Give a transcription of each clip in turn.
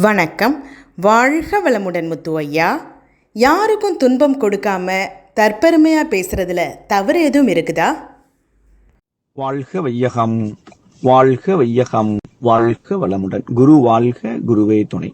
வணக்கம். வாழ்க வளமுடன் முத்து ஐயா. யாருக்கும் துன்பம் கொடுக்காம தற்பெருமையாக பேசுறதுல தவறு எதுவும் இருக்குதா? வாழ்க வையகம் வாழ்க வையகம் வாழ்க வளமுடன். குரு வாழ்க குருவே துணை.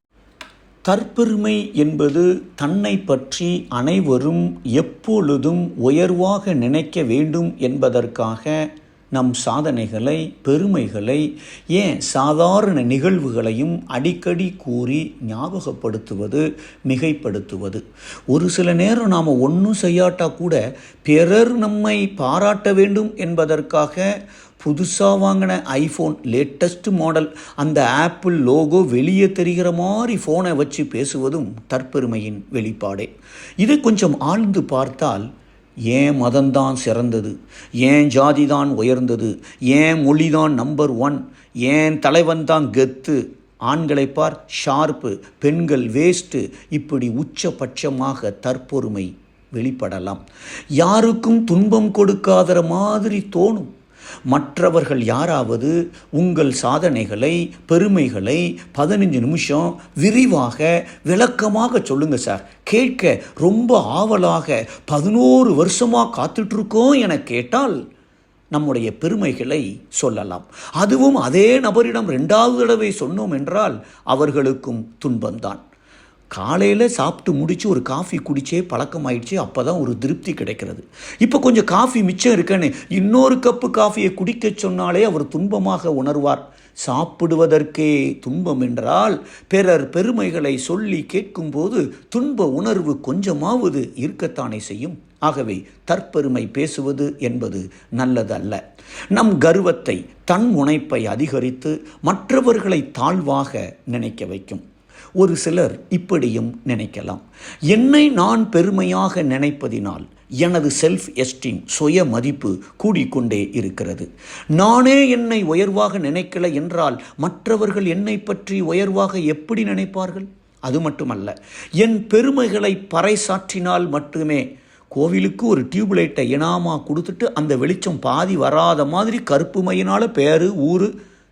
தற்பெருமை என்பது தன்னை பற்றி அனைவரும் எப்பொழுதும் உயர்வாக நினைக்க வேண்டும் என்பதற்காக நம் சாதனைகளை பெருமைகளை ஏன் சாதாரண நிகழ்வுகளையும் அடிக்கடி கூறி ஞாபகப்படுத்துவது மிகைப்படுத்துவது? ஒரு சில நேரம் நாம் ஒன்றும் செய்யாட்டா கூட பிறர் நம்மை பாராட்ட வேண்டும் என்பதற்காக புதுசாக வாங்கின ஐஃபோன் லேட்டஸ்ட் மாடல் அந்த ஆப்பிள் லோகோ வெளியே தெரிகிற மாதிரி ஃபோனை வச்சு பேசுவதும் தற்பெருமையின் வெளிப்பாடே. இதை கொஞ்சம் ஆழ்ந்து பார்த்தால் ஏன் மதம்தான் சிறந்தது? ஏன் ஜாதி தான் உயர்ந்தது? ஏன் மொழி தான் நம்பர் ஒன் ஏன் தலைவன் தான் கெத்து? ஆண்களை பார் ஷார்ப்பு பெண்கள் வேஸ்ட்டு இப்படி உச்சபட்சமாக தற்பொருமை வெளிப்படலாம். யாருக்கும் துன்பம் கொடுக்காத மாதிரி தோணும். மற்றவர்கள் யாராவது உங்கள் சாதனைகளை பெருமைகளை பதினஞ்சு நிமிஷம் விரிவாக விளக்கமாக சொல்லுங்க சார். கேட்க ரொம்ப ஆவலாக பதினோரு வருஷமாக காத்துட்ருக்கோம் என கேட்டால் நம்முடைய பெருமைகளை சொல்லலாம். அதுவும் அதே நபரிடம் ரெண்டாவது தடவை சொன்னோம் என்றால் அவர்களுக்கும் துன்பம்தான். காலையில் சாப்பிட்டு முடித்து ஒரு காஃபி குடித்தே பழக்கம் ஆயிடுச்சு அப்போ தான் ஒரு திருப்தி கிடைக்கிறது. இப்போ கொஞ்சம் காஃபி மிச்சம் இருக்கேன்னு இன்னொரு கப்பு காஃபியை குடிக்க சொன்னாலே அவர் துன்பமாக உணர்வார். சாப்பிடுவதற்கே துன்பம் என்றால் பிறர் பெருமைகளை சொல்லி கேட்கும்போது துன்ப உணர்வு கொஞ்சமாவது இருக்கத்தானே செய்யும். ஆகவே தற்பெருமை பேசுவது என்பது நல்லதல்ல. நம் கர்வத்தை தன் முனைப்பை அதிகரித்து மற்றவர்களை தாழ்வாக நினைக்க வைக்கும். ஒரு சிலர் இப்படியும் நினைக்கலாம். என்னை நான் பெருமையாக நினைப்பதினால் எனது செல்ஃப் எஸ்டீம் சுய மதிப்பு கூடிக்கொண்டே இருக்கிறது. நானே என்னை உயர்வாக நினைக்கல என்றால் மற்றவர்கள் என்னை பற்றி உயர்வாக எப்படி நினைப்பார்கள்? அது மட்டுமல்ல என் பெருமைகளை பறைசாற்றினால் மட்டுமே கோவிலுக்கு ஒரு டியூப்லைட்டை இனாமா கொடுத்துட்டு அந்த வெளிச்சம் பாதி வராத மாதிரி கருப்பு மையினால் பேரு ஊர்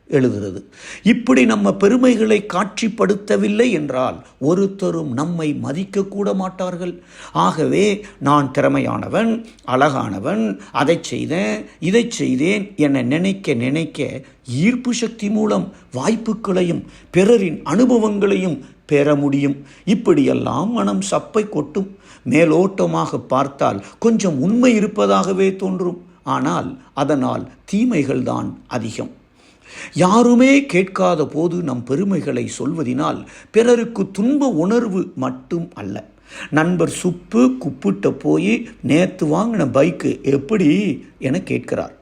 எழுகிறது. இப்படி நம்ம பெருமைகளை காட்சிப்படுத்தவில்லை என்றால் ஒருத்தரும் நம்மை மதிக்கக்கூட மாட்டார்கள். ஆகவே நான் திறமையானவன் அழகானவன் அதை செய்தேன் இதை செய்தேன் என நினைக்க நினைக்க ஈர்ப்பு சக்தி மூலம் வாய்ப்புகளையும் பிறரின் அனுபவங்களையும் பெற முடியும். இப்படியெல்லாம் மனம் சப்பை கொட்டும். மேலோட்டமாக பார்த்தால் கொஞ்சம் உண்மை இருப்பதாகவே தோன்றும். ஆனால் அதனால் தீமைகள்தான் அதிகம். யாருமே கேட்காத போது நம் பெருமைகளை சொல்வதினால் பிறருக்கு துன்ப உணர்வு மட்டும் அல்ல. நண்பர் சுப்பு குப்பிட்ட போய் நேற்று வாங்கின பைக்கு எப்படி என கேட்கிறார்.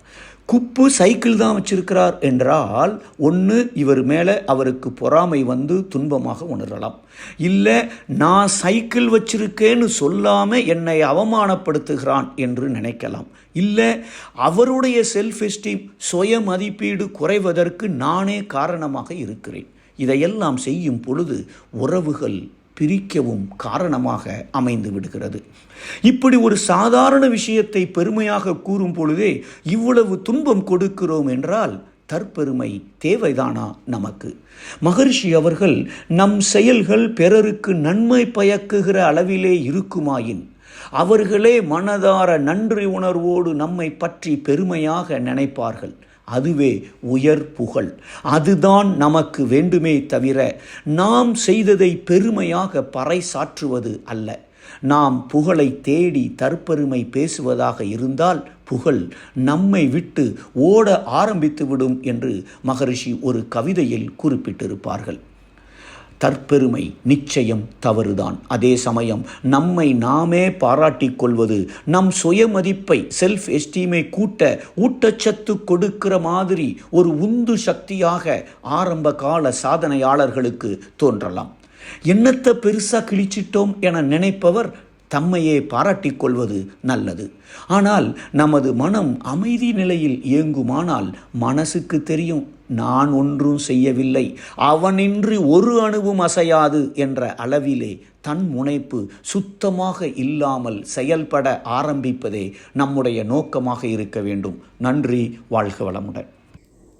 குப்பு சைக்கிள் தான் வச்சிருக்கிறார் என்றால் ஒன்று இவர் மேலே அவருக்கு பொறாமை வந்து துன்பமாக உணரலாம். இல்லை நான் சைக்கிள் வச்சிருக்கேன்னு சொல்லாமல் என்னை அவமானப்படுத்துகிறான் என்று நினைக்கலாம். இல்லை அவருடைய செல்ஃப் எஸ்டீம் சுய மதிப்பீடு குறைவதற்கு நானே காரணமாக இருக்கிறேன். இதையெல்லாம் செய்யும் பொழுது உறவுகள் பிரிக்கவும் காரணமாக அமைந்து விடுகிறது. இப்படி ஒரு சாதாரண விஷயத்தை பெருமையாக கூறும் பொழுதே இவ்வளவு துன்பம் கொடுக்கிறோம் என்றால் தற்பெருமை தேவைதானா நமக்கு? மகர்ஷி அவர்கள் நம் செயல்கள் பிறருக்கு நன்மை பயக்குகிற அளவிலே இருக்குமாயின் அவர்களே மனதார நன்றி உணர்வோடு நம்மை பற்றி பெருமையாக நினைப்பார்கள். அதுவே உயர் புகழ். அதுதான் நமக்கு வேண்டுமே தவிர நாம் செய்ததை பெருமையாக பறைசாற்றுவது அல்ல. நாம் புகழை தேடி தற்பெருமை பேசுவதாக இருந்தால் புகழ் நம்மை விட்டு ஓட ஆரம்பித்துவிடும் என்று மகரிஷி ஒரு கவிதையில் குறிப்பிட்டிருப்பார்கள். தற்பெருமை நிச்சயம் தவறுதான். அதே சமயம் நம்மை நாமே பாராட்டிக் கொள்வது நம் சுயமதிப்பை செல்ஃப் எஸ்டீமை கூட்ட ஊட்டச்சத்து கொடுக்கிற மாதிரி ஒரு உந்து சக்தியாக ஆரம்ப கால சாதனையாளர்களுக்கு தோன்றலாம். என்னத்தை பெருசாக கிழிச்சிட்டோம் என நினைப்பவர் தம்மையே பாராட்டிக் கொள்வது நல்லது. ஆனால் நமது மனம் அமைதி நிலையில் இயங்குமானால் மனசுக்கு தெரியும் நான் ஒன்றும் செய்யவில்லை அவனின்றி ஒரு அணுவும் அசையாது என்ற அளவிலே தன் முனைப்பு சுத்தமாக இல்லாமல் செயல்பட ஆரம்பிப்பதே நம்முடைய நோக்கமாக இருக்க வேண்டும். நன்றி வாழ்க வளமுடன்.